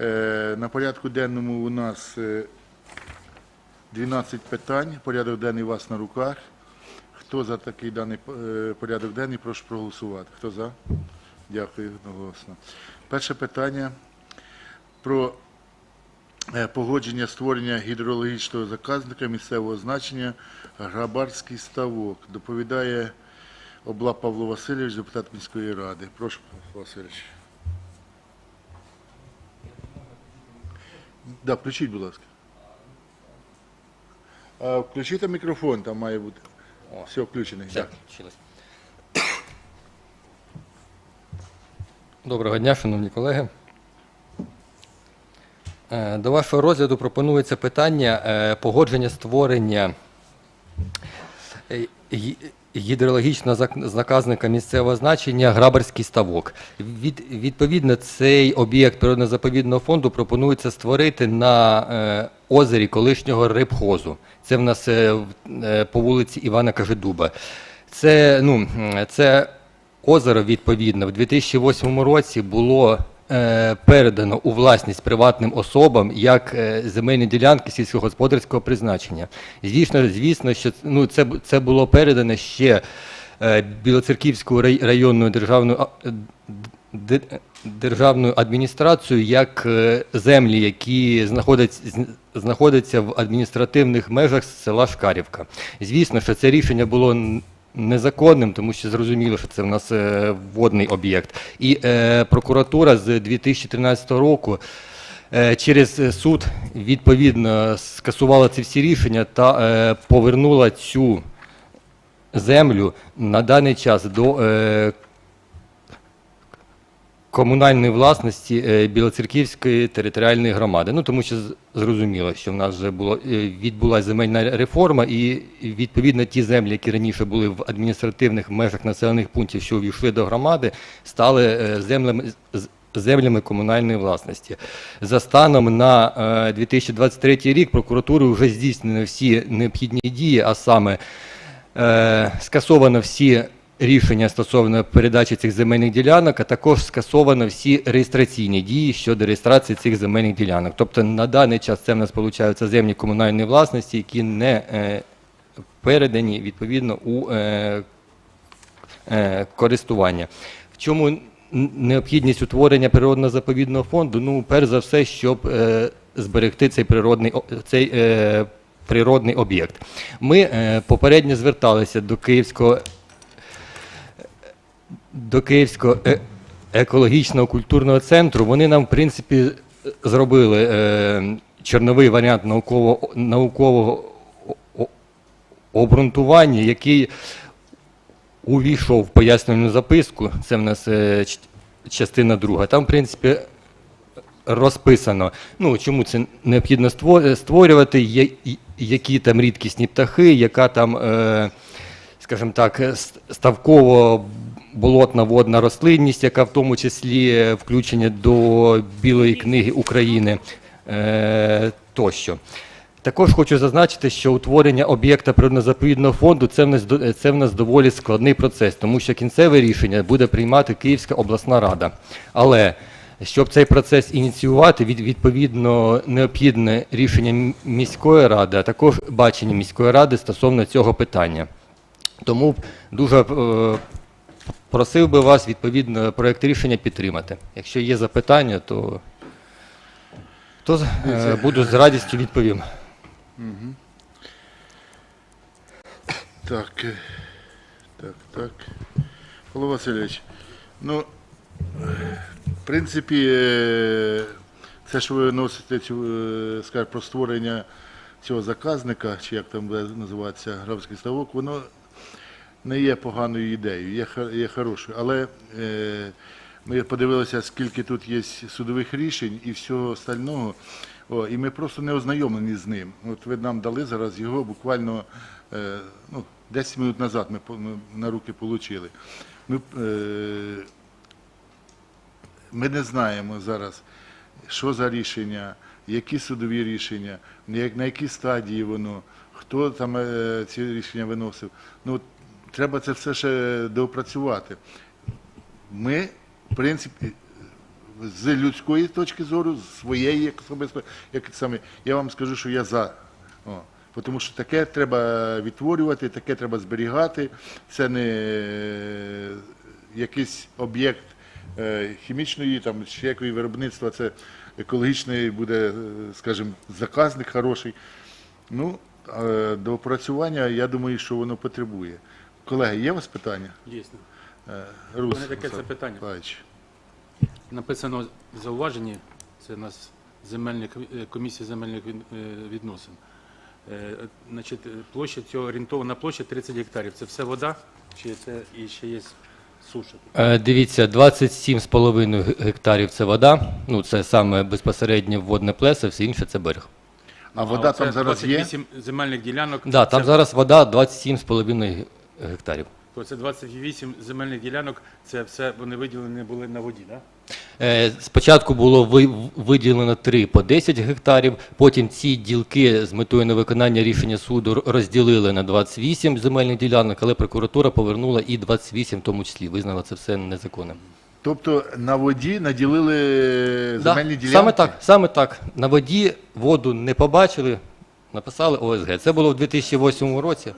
Е, На порядку денному у нас е, 12 питань. Порядок денний у вас на руках. Хто за такий даний е, порядок денний, прошу проголосувати. Хто за? Дякую одноголосно. Перше питання про е, погодження створення гідрологічного заказника місцевого значення Грабарський ставок. Доповідає Обла Павло Васильович, депутат міської ради. Прошу, Павло Васильович. Да, включіть, будь ласка. А, включіть там мікрофон, там має бути. Все включений. Все, Так. включилось. Доброго дня, шановні колеги. Е, До вашого розгляду пропонується питання е, погодження створення гідрологічного зак- заказника місцевого значення Грабарський ставок. Від, відповідно, цей об'єкт природно-заповідного фонду пропонується створити на е, озері колишнього рибхозу. Це в нас е, е, по вулиці Івана Кажедуба. Це, ну, це озеро, відповідно, в 2008 році було е, передано у власність приватним особам як е, земельні ділянки сільськогосподарського призначення. Звісно, звісно, що ну, це, це було передано ще е, Білоцерківською рай- районною державною е, державною адміністрацією як е, землі, які знаходяться, знаходяться в адміністративних межах села Шкарівка. Звісно, що це рішення було незаконним, тому що зрозуміло, що це в нас е, водний об'єкт. І е, прокуратура з 2013 року е, через суд відповідно скасувала ці всі рішення та е, повернула цю землю на даний час до е, комунальної власності е, Білоцерківської територіальної громади. Ну тому що зрозуміло, що в нас вже було е, відбулася земельна реформа, і відповідно ті землі, які раніше були в адміністративних межах населених пунктів, що увійшли до громади, стали е, землями. Землями комунальної власності за станом на е, 2023 рік прокуратурою вже здійснені всі необхідні дії, а саме скасовано всі рішення стосовно передачі цих земельних ділянок, а також скасовано всі реєстраційні дії щодо реєстрації цих земельних ділянок. Тобто на даний час це в нас виходить землі комунальної власності, які не е, передані відповідно у е, е, користування. В чому необхідність утворення природно-заповідного фонду? Ну, перш за все, щоб зберегти цей природний, цей, природний об'єкт. Ми попередньо зверталися до Київського до Київського е- екологічного культурного центру. Вони нам, в принципі, зробили е, чорновий варіант наукового, наукового обґрунтування, який увійшов в пояснювальну записку. Це в нас е, частина друга. Там, в принципі, розписано, ну чому це необхідно створювати, які там рідкісні птахи, яка там, е, скажімо так, ставково болотна водна рослинність, яка в тому числі е, включення до Білої книги України е, тощо. Також хочу зазначити, що утворення об'єкта природно-заповідного фонду це в нас це в нас доволі складний процес, тому що кінцеве рішення буде приймати Київська обласна рада. Але щоб цей процес ініціювати, від, відповідно необхідне рішення міської ради, а також бачення міської ради стосовно цього питання. Тому дуже е, просив би вас відповідно проект рішення підтримати. Якщо є запитання, то, то е, буду з радістю відповім. Так, е, так, так. Павло Васильович, ну, е, в принципі, е, це, що ви носите цю, скажімо, про створення цього заказника, чи як там буде називатися графський ставок, воно не є поганою ідеєю, є, хорошою. Але е, ми подивилися, скільки тут є судових рішень і всього остального, і ми просто не ознайомлені з ним. От ви нам дали зараз його буквально е, ну, 10 минут назад ми, на руки отримали. Ми, е, ми не знаємо зараз, що за рішення, які судові рішення, на якій стадії воно, хто там ці рішення виносив. Ну, треба це все ще доопрацювати. Ми, в принципі, з людської точки зору, з своєї як особисто, як саме, я вам скажу, що я за. О. Тому що таке треба відтворювати, таке треба зберігати. Це не е, якийсь об'єкт е, хімічної, там, чи якої виробництва, це екологічний буде, е, скажімо, заказник хороший. Ну, е, до опрацювання, я думаю, що воно потребує. Колеги, є у вас питання? Дійсно. Е, Рус, мене таке Олександр запитання. Миколаївич. Написано в зауваженні, це у нас земельна комісія земельних е, відносин. Е, Значить, е, площа цього орієнтована площа 30 гектарів. Це все вода, чи це і ще є суша? Е, Дивіться, 27,5 гектарів це вода, ну це саме безпосередньо водне плесо, все інше це берег. А вода оце там зараз є? 28 земельних ділянок. Да, там це, зараз вода 27,5 ге- гектарів. то це 28 земельних ділянок, це все вони виділені були на воді, так? Е, Спочатку було ви- виділено 3 по 10 гектарів, потім ці ділки з метою невиконання рішення суду розділили на 28 земельних ділянок, але прокуратура повернула і 28 в тому числі, визнала це все незаконним. Тобто на воді наділили Да, земельні ділянки? Саме так, саме так. На воді воду не побачили, написали ОСГ. Це було в 2008 році.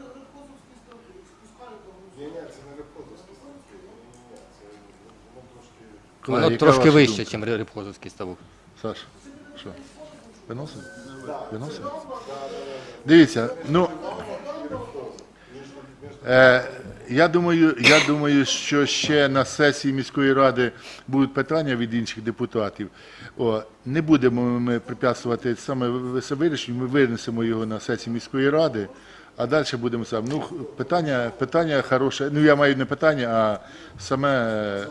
Воно яка трошки ваша вище, думка? ніж Рибхозовський ставок. Саш, що? Виносимо? Виносимо? Дивіться, ну. Е, я, думаю, я думаю, що ще на сесії міської ради будуть питання від інших депутатів. О, не будемо ми препятствувати саме вирішенню, ми винесемо його на сесію міської ради, а далі будемо сам. Ну, питання, питання хороше. Ну, я маю не питання, а саме, е, е,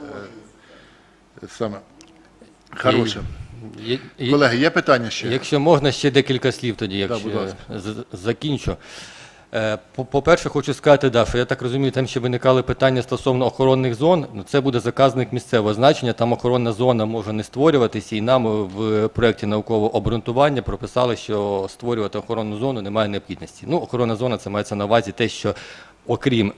саме хороше. Є- є- Колеги, є питання ще? Якщо можна, ще декілька слів тоді, будь якщо ласка. з- закінчу. Е, по- По-перше, хочу сказати, да, що я так розумію, там ще виникали питання стосовно охоронних зон. Ну, це буде заказник місцевого значення. Там охоронна зона може не створюватися, і нам в проєкті наукового обґрунтування прописали, що створювати охоронну зону немає необхідності. Ну, охоронна зона це мається на увазі те, що окрім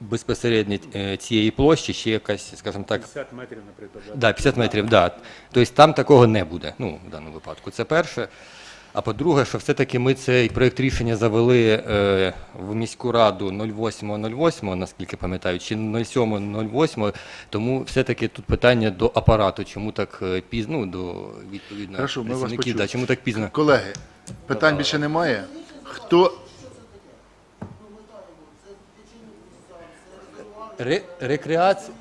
безпосередньо е, цієї площі, ще якась, скажімо так, 50 метрів, наприклад. Да, 50 метрів, да. Тобто там такого не буде, ну, в даному випадку. Це перше. А по-друге, що все-таки ми цей проєкт рішення завели е, в міську раду 08.08, наскільки пам'ятаю, чи 07.08, тому все-таки тут питання до апарату, чому так е, пізно, ну, до відповідно Хорошо, ми вас почули. да, чому так пізно. Колеги, питань більше немає. Хто Ре, рекреація,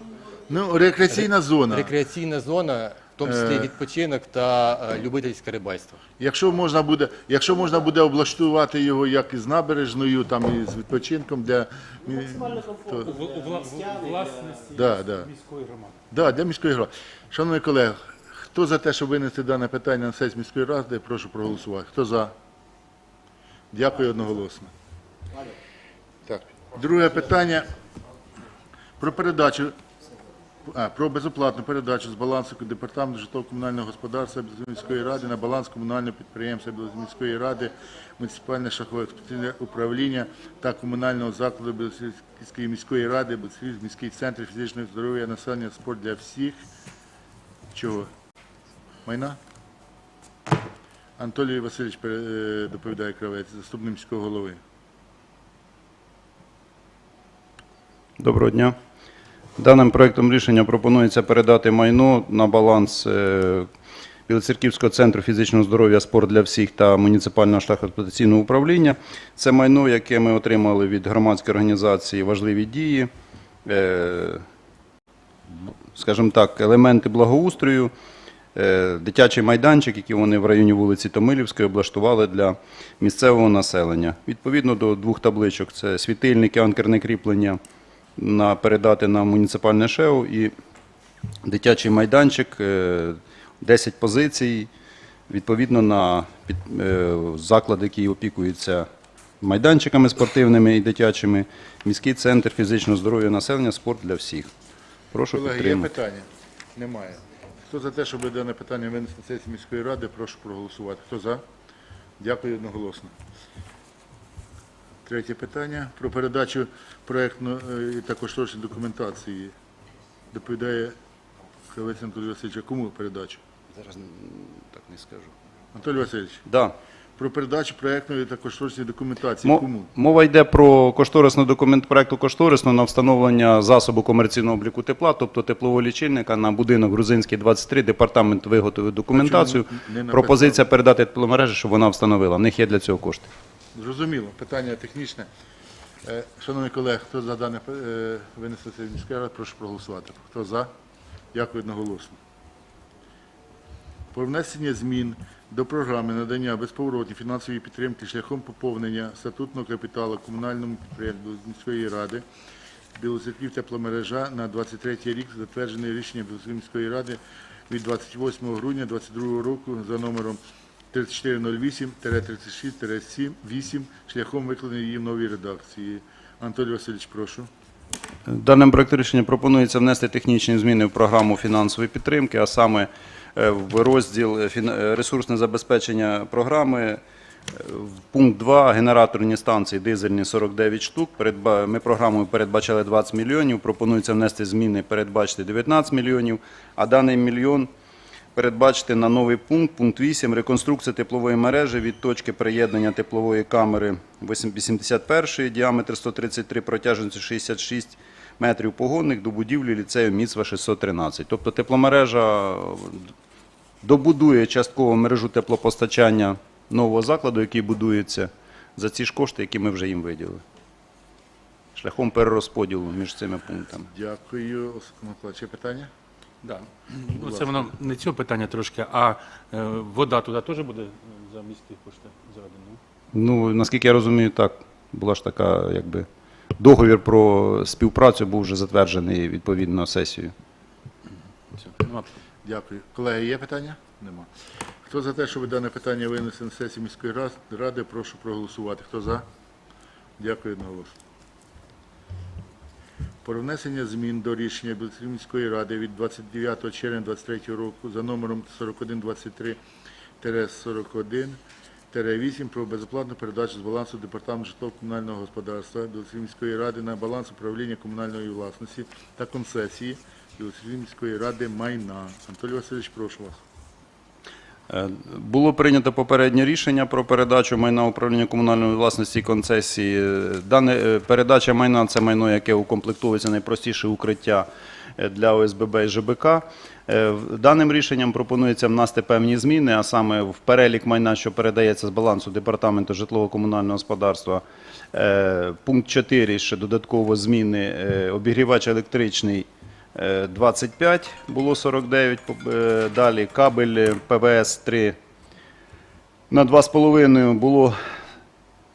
ну рекреаційна зона? рекреаційна зона, в тому числі Е. відпочинок та е, любительське рибальство. Якщо можна буде, якщо можна буде облаштувати його як із набережною, там і з відпочинком для У, в- у вла- власності да, да. міської громади. Да, для міської громади. Шановні колеги, хто за те, щоб винести дане питання на сесію міської ради, прошу проголосувати. Хто за? Дякую одноголосно. Так. Друге питання про передачу. Про безоплатну передачу з балансу департаменту житлово-комунального господарства міської ради на баланс комунального підприємства міської ради, муніципальне шахове експлуатаційне управління та комунального закладу Білоцерківської міської ради, міський центр фізичного здоров'я населення спорт для всіх. Чого? Майна? Анатолій Васильович е, доповідає кравець, заступник міського голови. Доброго дня. Даним проектом рішення пропонується передати майно на баланс е, Білоцерківського центру фізичного здоров'я спорт для всіх та муніципального шляхоексплуатаційного управління. Це майно, яке ми отримали від громадської організації важливі дії, е, скажімо так, елементи благоустрою, е, дитячий майданчик, який вони в районі вулиці Томилівської облаштували для місцевого населення. Відповідно до двох табличок це світильники, анкерне кріплення на передати на муніципальне ШЕО і дитячий майданчик, е, 10 позицій, відповідно на під, е, заклади, які опікуються майданчиками спортивними і дитячими, міський центр фізичного здоров'я населення, спорт для всіх. Прошу Колеги, є питання? Немає. Хто за те, щоб дане питання винести на сесію міської ради, прошу проголосувати. Хто за? Дякую одноголосно. Третє питання про передачу проєктної та кошторисної документації. Доповідає Кравець Анатолій Васильович, а кому передачу? Зараз м, так не скажу. Анатолій Васильович, Да. Про передачу проєктної та кошторисної документації Мо- кому? Мова йде про кошторисну документ проекту кошторисно на встановлення засобу комерційного обліку тепла, тобто теплового лічильника на будинок Грузинський 23. Департамент виготовив документацію. не? Пропозиція передати тепломережі, щоб вона встановила. В них є для цього кошти. Зрозуміло, питання технічне. Е, Шановні колеги, хто за дане е, винесе це міська рада, прошу проголосувати. Хто за? Дякую одноголосно. Про внесення змін до програми надання безповоротної фінансової підтримки шляхом поповнення статутного капіталу комунальному підприємству міської ради Білоцерків тепломережа на 23 рік, затверджене рішення Білоцерків міської ради від 28 грудня 2022 року за номером 3408-36-8 шляхом викладення її в новій редакції. Анатолій Васильович, прошу. Даним проектом рішення пропонується внести технічні зміни в програму фінансової підтримки, а саме в розділ е, е, ресурсне забезпечення програми. е, пункт 2 генераторні станції дизельні 49 штук. Ми програмою передбачали 20 мільйонів. Пропонується внести зміни, передбачити 19 мільйонів, а даний мільйон передбачити на новий пункт, пункт 8, реконструкція теплової мережі від точки приєднання теплової камери 81 діаметр 133, протяжністю 66 метрів погонних до будівлі ліцею Міцва 613. Тобто тепломережа добудує частково мережу теплопостачання нового закладу, який будується, за ці ж кошти, які ми вже їм виділили. Шляхом перерозподілу між цими пунктами. Дякую. Миколаївич, питання? Да. Ну, це воно не цього питання трошки, а е, вода туди теж буде за міські кошти заведена? Ну, наскільки я розумію, так. Була ж така, якби, договір про співпрацю був вже затверджений відповідно сесією. Дякую. Колеги, є питання? Нема. Хто за те, щоб дане питання винести на сесію міської ради, прошу проголосувати. Хто за? Дякую одноголосно. Про внесення змін до рішення міської ради від 29 червня 2023 року за номером 4123-41-8 про безоплатну передачу з балансу Департаменту житлово-комунального господарства Білоцерківської ради на баланс управління комунальної власності та концесії Білоцерківської ради майна. Анатолій Васильович, прошу вас. Е, Було прийнято попереднє рішення про передачу майна управління комунальної власності і концесії. Дане е, передача майна це майно, яке укомплектовується найпростіше укриття для ОСББ і ЖБК. Е, Даним рішенням пропонується внести певні зміни, а саме в перелік майна, що передається з балансу департаменту житлово-комунального господарства. е, Пункт 4 ще додатково зміни е, обігрівач електричний Е, 25 було 49, е, далі кабель ПВС 3 на 2,5 було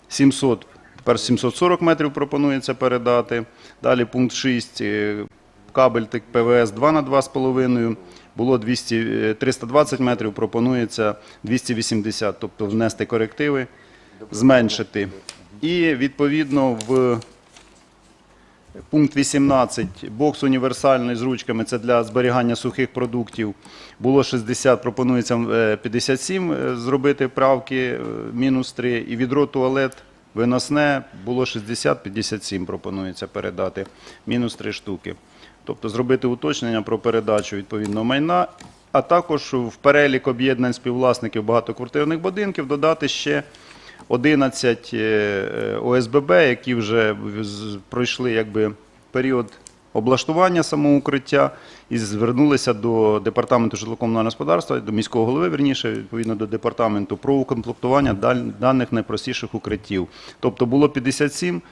700, тепер 740 метрів пропонується передати. Далі пункт 6, е, кабель ПВС 2 на 2,5, було 200, е, 320 метрів, пропонується 280, тобто внести корективи, зменшити. І відповідно в Пункт 18. Бокс універсальний з ручками це для зберігання сухих продуктів. Було 60, пропонується е, 57 е, зробити правки, е, мінус 3. І відро туалет виносне було 60, 57 пропонується передати, мінус 3 штуки. Тобто зробити уточнення про передачу відповідного майна, а також в перелік об'єднань співвласників багатоквартирних будинків додати ще 11 е, е, ОСББ, які вже пройшли якби, період облаштування самого укриття і звернулися до департаменту житлово-комунального господарства, до міського голови, верніше, відповідно до департаменту, про укомплектування даних найпростіших укриттів. Тобто було 57,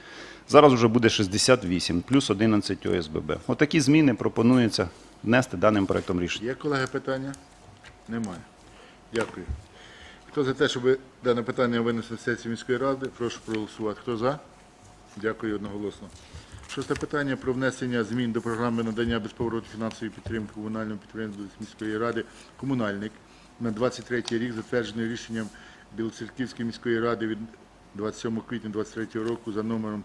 зараз вже буде 68, плюс 11 ОСББ. Отакі зміни пропонується внести даним проектом рішення. Є, колеги, питання? Немає. Дякую. Хто за те, щоб дане питання винести на сесію міської ради, прошу проголосувати. Хто за? Дякую одноголосно. Шосте питання про внесення змін до програми надання безповоротної фінансової підтримки комунальному підприємству міської ради «Комунальник» на 23 рік, затверджений рішенням Білоцерківської міської ради від 27 квітня 2023 року за номером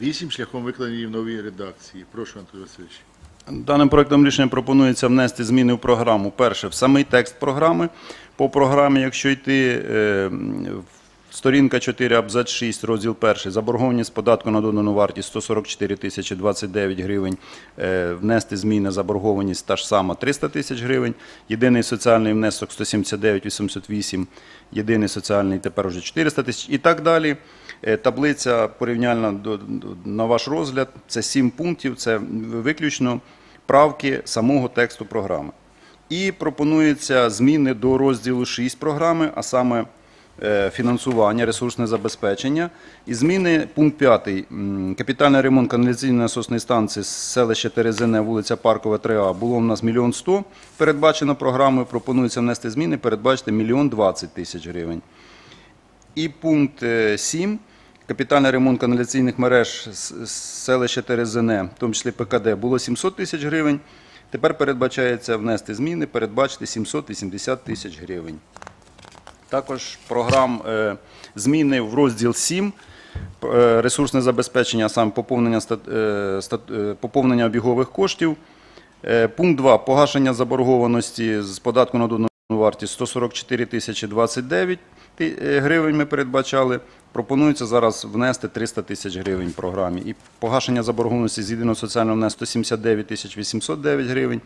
3827-39-8 шляхом викладення її в новій редакції. Прошу, Антон Васильович. Даним проектом рішення пропонується внести зміни в програму. Перше, в самий текст програми. По програмі, якщо йти е, в Сторінка 4, абзац 6, розділ 1. Заборгованість податку на додану вартість 144 тисячі 29 гривень. Е, Внести зміни заборгованість та ж сама 300 тисяч гривень. Єдиний соціальний внесок 179 88. Єдиний соціальний тепер вже 400 тисяч і так далі. Е, Таблиця порівняльна на ваш розгляд. Це 7 пунктів, це виключно правки самого тексту програми. І пропонуються зміни до розділу 6 програми, а саме фінансування, ресурсне забезпечення. І зміни пункт 5. Капітальний ремонт каналізаційної насосної станції з селища Терезине, вулиця Паркова, 3А, було у нас мільйон сто передбачено програмою. Пропонується внести зміни, передбачити мільйон 20 тисяч гривень. І пункт е, 7. Капітальний ремонт каналізаційних мереж з селища Терезине, в тому числі ПКД, було 700 тисяч гривень. Тепер передбачається внести зміни, передбачити 780 тисяч гривень. Також програм е, зміни в розділ 7. е, Ресурсне забезпечення, саме поповнення, е, поповнення обігових коштів. Пункт 2. Погашення заборгованості з податку на додану вартість 144 тисячі 29 е, гривень ми передбачали. Пропонується зараз внести 300 тисяч гривень в програмі. І погашення заборгованості з єдиного соціального внеску 179 тисяч 809 гривень.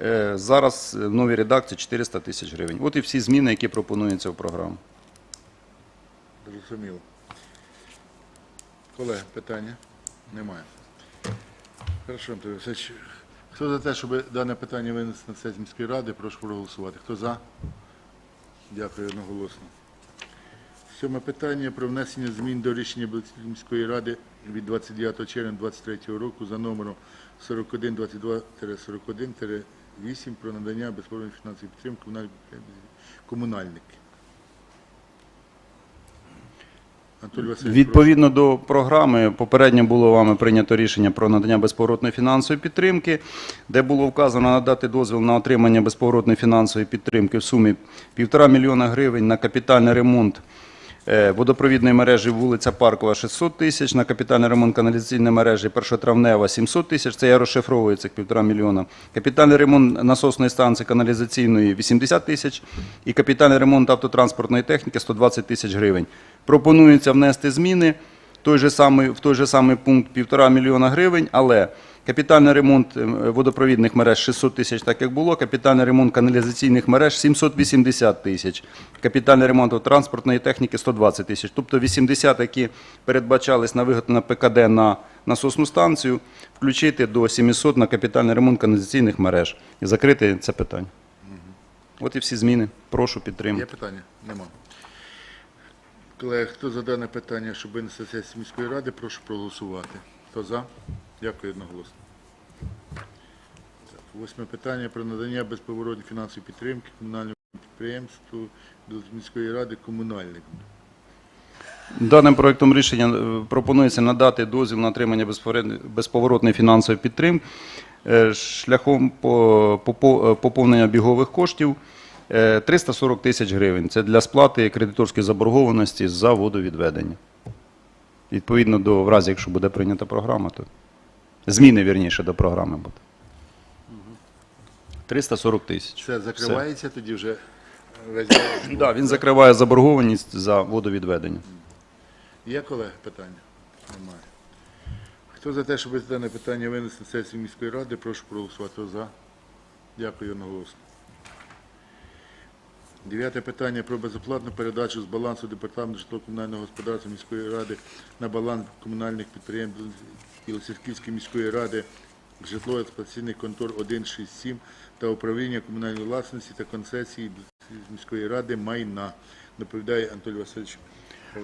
Е, Зараз в новій редакції 400 тисяч гривень. От і всі зміни, які пропонуються в програму. Зрозуміло. Колеги, питання? Немає. Хорошо, Анатолій Васильович. Хто за те, щоб дане питання винести на сесію міської ради, прошу проголосувати. Хто за? Дякую одноголосно. Сьоме питання про внесення змін до рішення міської ради від 29 червня 2023 року за номером 4122-41-8 про надання безповоротної фінансової підтримки комунальники. Відповідно до програми, попередньо було вами прийнято рішення про надання безповоротної фінансової підтримки, де було вказано надати дозвіл на отримання безповоротної фінансової підтримки в сумі 1,5 мільйона гривень на капітальний ремонт водопровідної мережі вулиця Паркова 600 тисяч, на капітальний ремонт каналізаційної мережі Першотравнева 700 тисяч, це я розшифровую цих 1,5 мільйона. Капітальний ремонт насосної станції каналізаційної 80 тисяч і капітальний ремонт автотранспортної техніки 120 тисяч гривень. Пропонується внести зміни той же самий, в той же самий пункт 1,5 мільйона гривень, але капітальний ремонт е, водопровідних мереж 600 тисяч, так як було, капітальний ремонт каналізаційних мереж 780 тисяч, капітальний ремонт транспортної техніки 120 тисяч. Тобто 80, які передбачались на виготовлення ПКД на насосну станцію, включити до 700 на капітальний ремонт каналізаційних мереж і закрити це питання. От і всі зміни. Прошу Є питання? Нема. Колеги, хто за дане питання, щоб винести сесію міської ради, прошу проголосувати. Хто за? Дякую одноголосно. Восьме питання про надання безповоротної фінансової підтримки комунальному підприємству до міської ради комунальник. Даним проектом рішення е, пропонується надати дозвіл на отримання безповоротної- фінансової підтримки е, шляхом е, поповнення бігових коштів е, 340 тисяч гривень. Це для сплати кредиторської заборгованості за водовідведення. Відповідно до в разі, якщо буде прийнята програма, то зміни вірніше до програми буде. 340 тисяч. Це закривається тоді вже весь Так, да, він закриває заборгованість за водовідведення. Є колеги питання? Немає. Хто за те, щоб дане питання винести на сесію міської ради, прошу проголосувати. За? Дякую одноголосно. Дев'яте питання про безоплатну передачу з балансу департаменту житлово-комунального господарства міської ради на баланс комунальних підприємств Білоцерківської міської ради житлово-експлуатаційних контор 167 та управління комунальної власності та концесії міської ради майна. Доповідає Анатолій Васильович.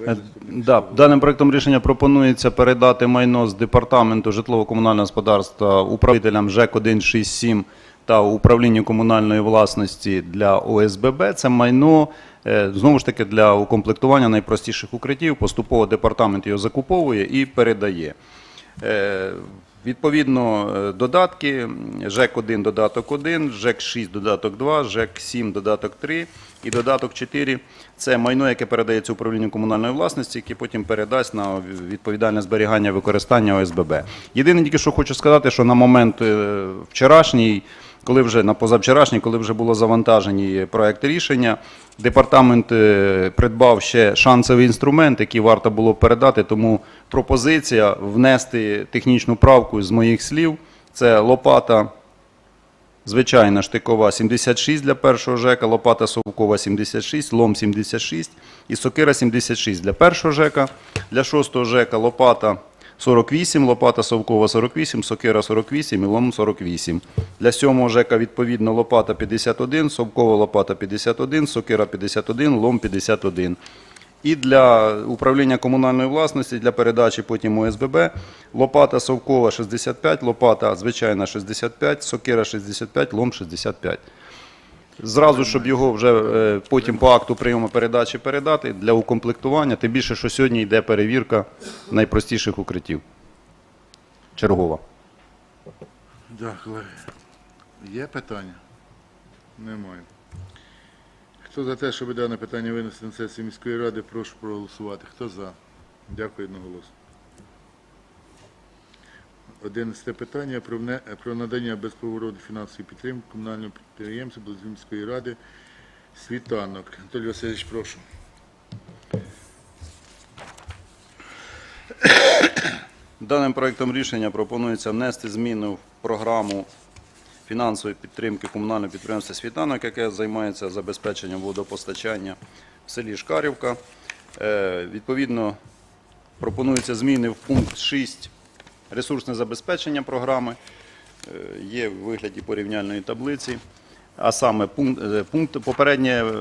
Е, Да, даним проектом рішення пропонується передати майно з департаменту житлово-комунального господарства управителям ЖЕК 167 та управлінню комунальної власності для ОСББ. Це майно е, знову ж таки для укомплектування найпростіших укриттів. Поступово департамент його закуповує і передає. Е, Відповідно, е, додатки ЖЕК-1 додаток 1, ЖЕК-6 додаток 2, ЖЕК-7 додаток 3 і додаток 4 – це майно, яке передається управлінню комунальної власності, яке потім передасть на відповідальне зберігання використання ОСББ. Єдине тільки, що хочу сказати, що на момент е, вчорашній коли вже на позавчорашній, коли вже було завантажені проекти рішення, департамент е, придбав ще шансовий інструмент, який варто було передати. Тому пропозиція внести технічну правку з моїх слів. Це лопата Звичайна штикова 76 для першого ЖЕКа, лопата совкова 76, лом 76 і сокира 76 для першого ЖЕКа. Для шостого ЖЕКа лопата 48, лопата совкова 48, сокира 48 і лом 48. Для сьомого ЖЕКа відповідно лопата 51, совкова лопата 51, сокира 51, лом 51. І для управління комунальної власності, для передачі потім ОСББ, лопата совкова 65, лопата звичайна 65, сокира 65, лом 65. Зразу, щоб його вже е, потім по акту прийому передачі передати для укомплектування, тим більше, що сьогодні йде перевірка найпростіших укриттів. Чергова. Колеги. Є питання? Немає. Хто за те, щоб дане питання винести на сесію міської ради, прошу проголосувати. Хто за? Дякую одноголосно. Одинадцяте питання про, надання безповоротної фінансової підтримки комунального підприємства Близвінської ради «Світанок». Анатолій Васильович, прошу. Даним проектом рішення пропонується внести зміни в програму фінансової підтримки комунального підприємства «Світанок», яке займається забезпеченням водопостачання в селі Шкарівка. Е, Відповідно, пропонуються зміни в пункт 6 ресурсне забезпечення програми. Е, Є в вигляді порівняльної таблиці. А саме пункт, е, пункт попередня е,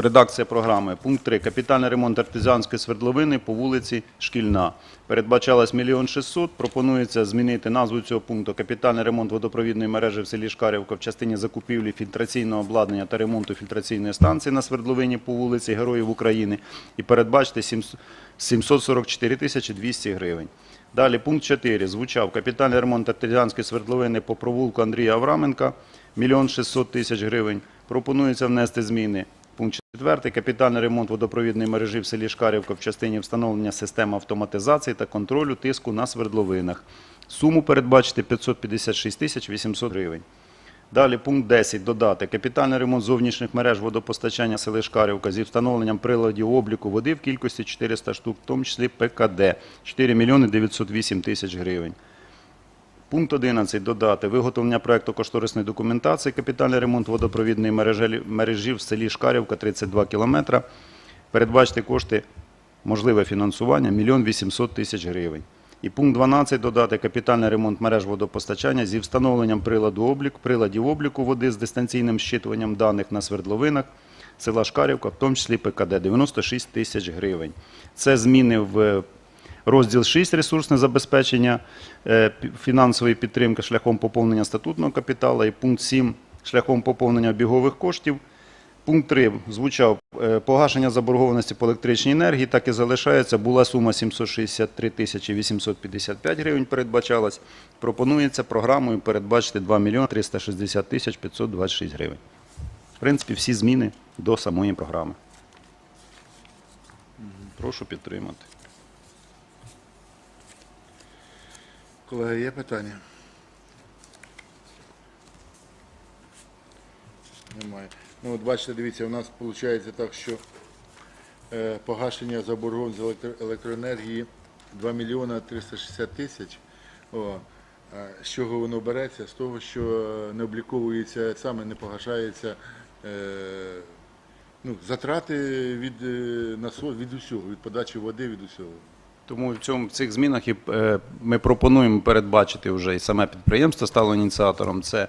редакція програми. Пункт 3. Капітальний ремонт артезіанської свердловини по вулиці Шкільна. Передбачалось мільйон 600. Пропонується змінити назву цього пункту. Капітальний ремонт водопровідної мережі в селі Шкарівка в частині закупівлі фільтраційного обладнання та ремонту фільтраційної станції на свердловині по вулиці Героїв України і передбачити 744 тисячі 200 гривень. Далі пункт 4 звучав капітальний ремонт артезіанської свердловини по провулку Андрія Авраменка 1 600 тисяч гривень. Пропонується внести зміни. Пункт 4 капітальний ремонт водопровідної мережі в селі Шкарівка в частині встановлення системи автоматизації та контролю тиску на свердловинах. Суму передбачити 556 тисяч 800 гривень. Далі пункт 10 додати капітальний ремонт зовнішніх мереж водопостачання сели Шкарівка зі встановленням приладів обліку води в кількості 400 штук, в тому числі ПКД 4 мільйони 908 тисяч гривень. Пункт 11 додати виготовлення проекту кошторисної документації капітальний ремонт водопровідної мережі, в селі Шкарівка 32 кілометра. Передбачити кошти можливе фінансування 1 800 тисяч гривень. І пункт 12 додати капітальний ремонт мереж водопостачання зі встановленням приладу обліку, приладів обліку води з дистанційним щитуванням даних на свердловинах села Шкарівка, в тому числі ПКД 96 тисяч гривень. Це зміни в розділ 6 ресурсне забезпечення е, фінансової підтримки шляхом поповнення статутного капіталу і пункт 7 шляхом поповнення обігових коштів. Пункт 3 звучав е, погашення заборгованості по електричній енергії, так і залишається. Була сума 763 тисячі 855 гривень передбачалась. Пропонується програмою передбачити 2 мільйони 360 тисяч 526 гривень. В принципі, всі зміни до самої програми. Прошу підтримати. Колеги, є питання? Немає. Ну, от бачите, дивіться, у нас виходить так, що е, погашення заборгованості з електро- електроенергії 2 мільйона 360 тисяч. О, а з чого воно береться? З того, що е, не обліковується, саме не погашається е, ну, затрати від, е, насос, від усього, від подачі води, від усього. Тому в цьому в цих змінах і, е, ми пропонуємо передбачити вже і саме підприємство стало ініціатором. Це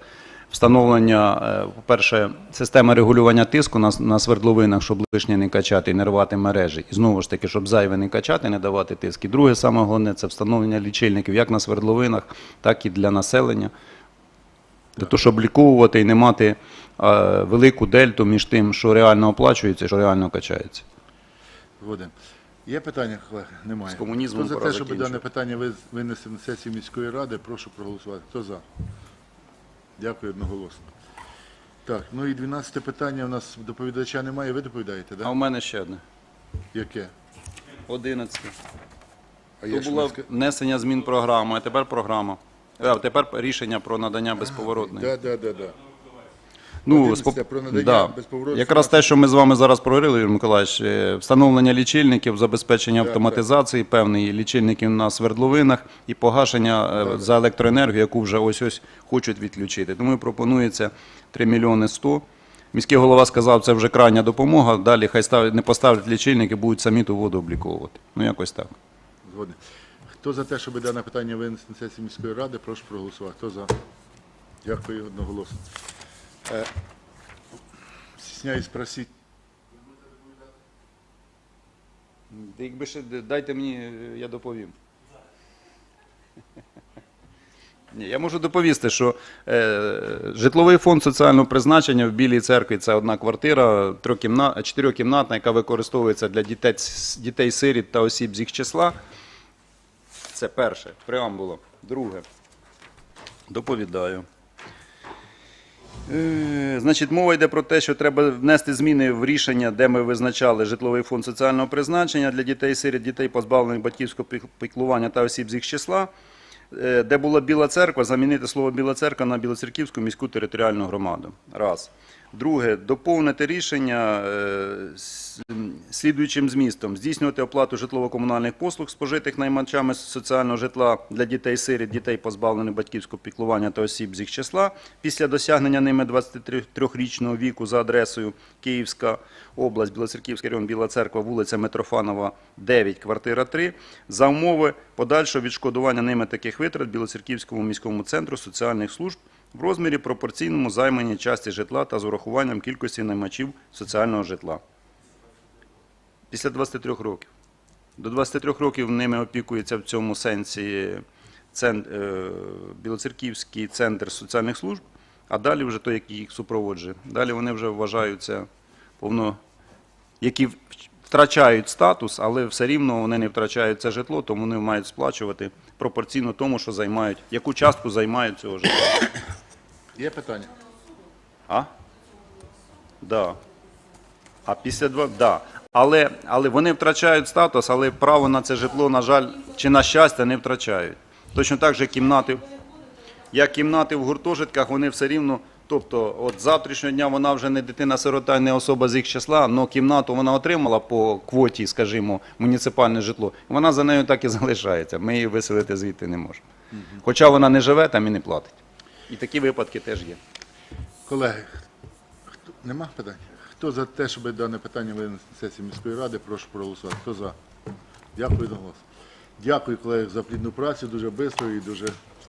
встановлення, е, по-перше, системи регулювання тиску на, на свердловинах, щоб лишнє не качати і не рвати мережі. І знову ж таки, щоб зайве не качати, не давати тиск. І друге, саме головне, це встановлення лічильників як на свердловинах, так і для населення. Для того, щоб ліковувати і не мати е, велику дельту між тим, що реально оплачується і що реально качається. Згоден. Є питання, колеги? Немає. З комунізмом Хто за пора те, щоб закінчувати. дане питання ви- на сесію міської ради, прошу проголосувати. Хто за? Дякую одноголосно. Так, ну і 12 питання у нас доповідача немає. Ви доповідаєте, так? А так? у мене ще одне. Яке? 11. А я ж було ска- внесення змін програми, а тепер програма. А тепер рішення про надання безповоротної. Да, да, да, да. Ну, 11 спо- про надання да. безповоротної Якраз те, що ми з вами зараз проговорили, Юрій Миколаївич, е, встановлення лічильників, забезпечення автоматизації певної лічильників на свердловинах і погашення е, за електроенергію, яку вже ось ось хочуть відключити. Тому пропонується 3 мільйони 100. Міський голова сказав, це вже крайня допомога. Далі хай ставлять, не поставлять лічильники, будуть самі ту воду обліковувати. Ну якось так. Згоден. Хто за те, щоб дане питання винести на сесію міської ради, прошу проголосувати. Хто за? Дякую одноголосно. Е, Стісняюсь спросити. Якби ще дайте мені, я доповім. Ні, я можу доповісти, що е, житловий фонд соціального призначення в Білій церкві це одна квартира, чотирьохкімнатна, яка використовується для дітей, дітей сиріт та осіб з їх числа. Це перше, преамбула. Друге. Доповідаю. Е, Значить, мова йде про те, що треба внести зміни в рішення, де ми визначали житловий фонд соціального призначення для дітей сиріт, дітей позбавлених батьківського піклування та осіб з їх числа, Е, де була Біла церква, замінити слово Біла церква на Білоцерківську міську територіальну громаду. Раз. Друге, доповнити рішення е, слідуючим змістом: здійснювати оплату житлово-комунальних послуг спожитих наймачами соціального житла для дітей сиріт, дітей позбавлених батьківського піклування та осіб з їх числа після досягнення ними 23-річного віку за адресою Київська область, Білоцерківський район, Біла церква, вулиця Митрофанова, 9, квартира 3, за умови подальшого відшкодування ними таких витрат Білоцерківському міському центру соціальних служб в розмірі пропорційному займаній часті житла та з урахуванням кількості наймачів соціального житла. Після 23 років. До 23 років ними опікується в цьому сенсі е, Білоцерківський центр соціальних служб, а далі вже той, який їх супроводжує. Далі вони вже вважаються повно, які втрачають статус, але все рівно вони не втрачають це житло, тому вони мають сплачувати пропорційно тому, що займають, яку частку займають цього житла. Є питання? А? Да. А після два. Да. Але, але вони втрачають статус, але право на це житло, на жаль, чи на щастя, не втрачають. Точно так же кімнати. Як кімнати в гуртожитках, вони все рівно. Тобто, от завтрашнього дня вона вже не дитина-сирота, не особа з їх числа, але кімнату вона отримала по квоті, скажімо, муніципальне житло. Вона за нею так і залишається. Ми її виселити звідти не можемо. Хоча вона не живе там і не платить. І такі випадки теж є. Колеги, хто, нема питань? Хто за те, щоб дане питання винести на сесії міської ради, прошу проголосувати. Хто за? Дякую одноголосно. Дякую, колеги, за плідну працю, дуже швидко і дуже